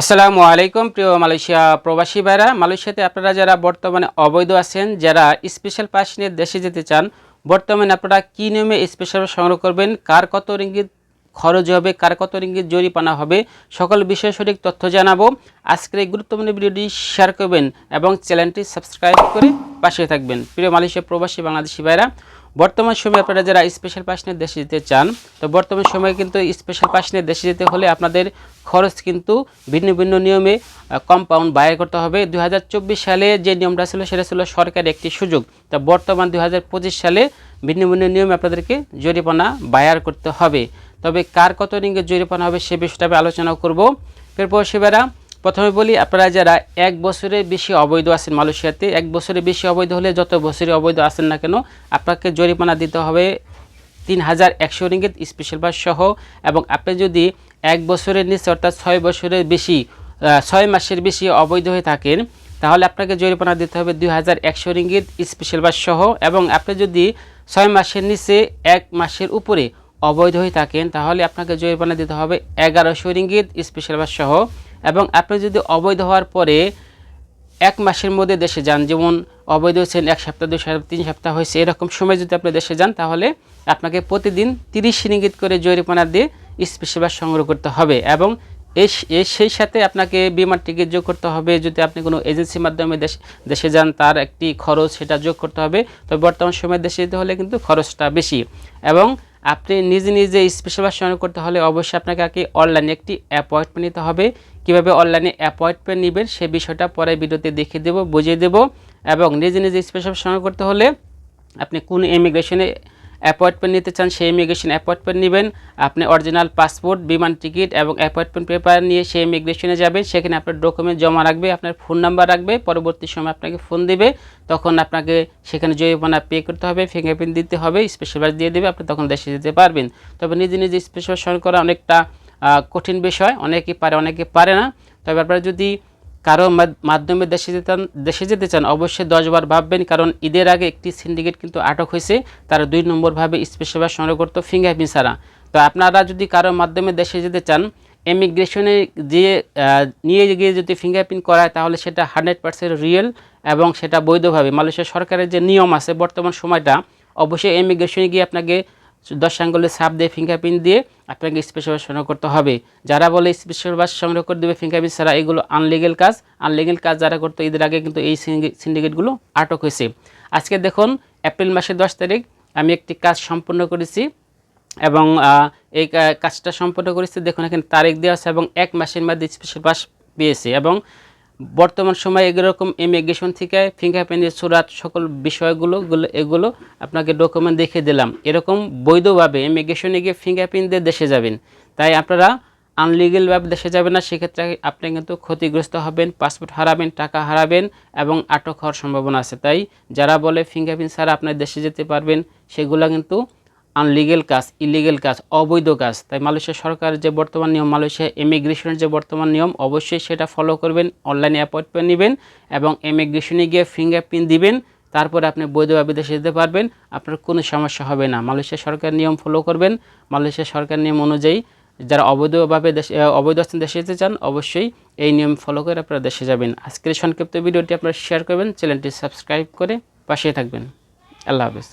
আসসালামু আলাইকুম, প্রিয় মালয়েশিয়া প্রবাসী ভাইরা। মালয়েশিয়াতে আপনারা যারা বর্তমানে অবৈধ আছেন, যারা স্পেশাল পাস নিয়ে দেশে যেতে চান, বর্তমানে আপনারা কী নিয়মে স্পেশাল সংগ্রহ করবেন, কার কত রিঙ্গিত খরচ হবে, কার কত রিঙ্গিত জরিপানা হবে, সকল বিষয়ে সঠিক তথ্য জানাব। আজকের এই গুরুত্বপূর্ণ ভিডিওটি শেয়ার করবেন এবং চ্যানেলটি সাবস্ক্রাইব করে পাশে থাকবেন। প্রিয় মালয়েশিয়া প্রবাসী বাংলাদেশি ভাইরা বর্তমান সময়ে আপনারা যারা স্পেশাল পাস নিয়ে দেশে যেতে চান, তো বর্তমান সময়ে কিন্তু স্পেশাল পাস নিয়ে দেশে যেতে হলে আপনাদের খরচ কিন্তু ভিন্ন ভিন্ন নিয়মে কম্পাউন্ড ব্যয় করতে হবে। দু হাজার চব্বিশ সালে যে নিয়মটা ছিল, সেটা ছিল সরকারের একটি সুযোগ। তা বর্তমান দু হাজার পঁচিশ সালে ভিন্ন ভিন্ন নিয়মে আপনাদেরকে জরিমানা বায়ার করতে হবে। তবে কার কত রিঙ্গে জরিমানা হবে, সে বিষয়টা আমি আলোচনা করব। এরপর সেবেরা প্রথমে বলি আপনারা যারা এক বছরের বেশি অবৈধ আছেন মালয়েশিয়াতে, এক বছরের বেশি অবৈধ হলে যত বছরে অবৈধ আছেন না কেন, আপনাকে জরিমানা দিতে হবে তিন হাজার একশো রিঙ্গিত স্পেশাল বাস সহ এবং আপনি যদি এক বছরের নিচে অর্থাৎ ছয় বছরের বেশি ছয় মাসের বেশি অবৈধ হয়ে থাকেন, তাহলে আপনাকে জরিমানা দিতে হবে দুই হাজার একশো রিঙ্গিত স্পেশাল বাস সহ এবং আপনি যদি ছয় মাসের নিচে এক মাসের উপরে অবৈধ হয়ে থাকেন, তাহলে আপনাকে জরিমানা দিতে হবে এগারোশো রিঙ্গিত স্পেশাল বাস সহ। এবং আপনি যদি অবৈধ হওয়ার পরে এক মাসের মধ্যে দেশে যান, যেমন অবৈধ হয়েছেন এক সপ্তাহ, দুই সপ্তাহ, তিন সপ্তাহ হয়েছে, এরকম সময় যদি আপনি দেশে যান, তাহলে আপনাকে প্রতিদিন তিরিশ রিঙ্গিত করে জরিমানা দিয়ে স্পেশাল সংগ্রহ করতে হবে এবং সেই সাথে আপনাকে বিমার টিকিট যোগ করতে হবে। যদি আপনি কোনো এজেন্সির মাধ্যমে দেশ, দেশে যান, তার একটি খরচ সেটা যোগ করতে হবে। তবে বর্তমান সময়ে দেশে যেতে হলে কিন্তু খরচটা বেশি এবং আপনি নিজে নিজে স্পেশাল বাস সংগ্রহ করতে হলে অবশ্যই আপনাকে আগে অনলাইনে একটি অ্যাপয়েন্টমেন্ট নিতে হবে। কীভাবে অনলাইনে অ্যাপয়েন্টমেন্ট নেবেন সে বিষয়টা পরে ভিডিওতে দেখিয়ে দেবো, বুঝিয়ে দেবো এবং নিজে নিজে স্পেশাল সংগ্রহ করতে হলে আপনি কোন ইমিগ্রেশনে অ্যাপয়েন্টমেন্ট নিতে চান, সেই ইমিগ্রেশন অ্যাপয়েন্টমেন্ট নেবেন। আপনি অরিজিনাল পাসপোর্ট বিমান টিকিট এবং অ্যাপয়েন্টমেন্ট পেপার নিয়ে সেই ইমিগ্রেশনে যাবেন। সেখানে আপনার ডকুমেন্ট জমা রাখবে, আপনার ফোন নাম্বার রাখবে। পরবর্তী সময় আপনাকে ফোন দেবে। তখন আপনাকে সেখানে জরিমানা পে করতে হবে ফিঙ্গারপ্রিন্ট দিতে হবে স্পেশাল বাস দিয়ে দেবে, আপনি তখন দেশে যেতে পারবেন। তবে নিজে নিজে স্পেশাল করা অনেকটা কঠিন বিষয়। অনেকে পারে অনেকে পারে না। তবে আপনারা যদি কারও মাধ্যমে দেশে যেতে দেশে যেতে চান, অবশ্যই দশবার ভাববেন, কারণ ঈদের আগে একটি সিন্ডিকেট কিন্তু আটক হয়েছে। তারা দুই নম্বরভাবে স্পেশাল সংগ্রহ করতো ফিঙ্গারপ্রিন্ট ছাড়া। তো আপনারা যদি কারও মাধ্যমে দেশে যেতে চান ইমিগ্রেশনে যে নিয়ে গিয়ে যদি ফিঙ্গারপ্রিন্ট করায়, তাহলে সেটা হান্ড্রেড পার্সেন্ট রিয়েল এবং সেটা বৈধভাবে। মালয়েশিয়া সরকারের যে নিয়ম আছে বর্তমান সময়টা, অবশ্যই ইমিগ্রেশনে গিয়ে আপনাকে দশ আঙ্গুলের ছাপ দিয়ে ফিঙ্গারপ্রিন্ট দিয়ে আপনাকে স্পেশাল বাস সংগ্রহ করতে হবে। যারা বলে স্পেশাল বাস সংগ্রহ করে দেবে ফিঙ্গারপ্রিন্ট ছাড়া, এগুলো আনলিগেল কাজ। আনলিগেল কাজ যারা করতো ঈদের আগে কিন্তু এই সিন্ডিকেটগুলো আটক হয়েছে। আজকে দেখুন, এপ্রিল মাসের দশ তারিখ, আমি একটি কাজ সম্পূর্ণ করেছি এবং এই কাজটা সম্পন্ন করেছি। দেখুন, এখানে তারিখ দেওয়া আছে এবং এক মাসের মধ্যে স্পেশাল বাস পেয়েছে এবং বর্তমান সময়ে এরকম ইমিগ্রেশন থেকে ফিঙ্গারপ্রিন্টের সুরাত সকল বিষয়গুলো এগুলো আপনাকে ডকুমেন্ট দেখিয়ে দিলাম। এরকম বৈধভাবে ইমিগ্রেশনে গিয়ে ফিঙ্গারপ্রিন্ট দিয়ে দেশে যাবেন। তাই আপনারা আনলিগেলভাবে দেশে যাবেন না, সেক্ষেত্রে আপনি কিন্তু ক্ষতিগ্রস্ত হবেন পাসপোর্ট হারাবেন, টাকা হারাবেন এবং আটক হওয়ার সম্ভাবনা আছে। তাই যারা বলে ফিঙ্গারপ্রিন্ট ছাড়া আপনার দেশে যেতে পারবেন, সেগুলো কিন্তু আনলিগেল কাজ ইলিগেল কাজ, অবৈধ কাজ। তাই মালয়েশিয়া সরকার যে বর্তমান নিয়ম, মালয়েশিয়া ইমিগ্রেশনের যে বর্তমান নিয়ম, অবশ্যই সেটা ফলো করবেন অনলাইনে অ্যাপয়েন্টমেন্ট নেবেন এবং ইমিগ্রেশনে গিয়ে ফিঙ্গারপ্রিন্ট দিবেন, তারপরে আপনি বৈধভাবে দেশে যেতে পারবেন, আপনার কোনো সমস্যা হবে না। মালয়েশিয়া সরকার নিয়ম ফলো করবেন, মালয়েশিয়া সরকার নিয়ম অনুযায়ী যারা অবৈধভাবে দেশে অবৈধ আছেন দেশে যেতে চান, অবশ্যই এই নিয়ম ফলো করে আপনারা দেশে যাবেন। আজকের সংক্ষিপ্ত ভিডিওটি আপনারা শেয়ার করবেন চ্যানেলটি সাবস্ক্রাইব করে পাশে থাকবেন। আল্লাহ হাফেজ।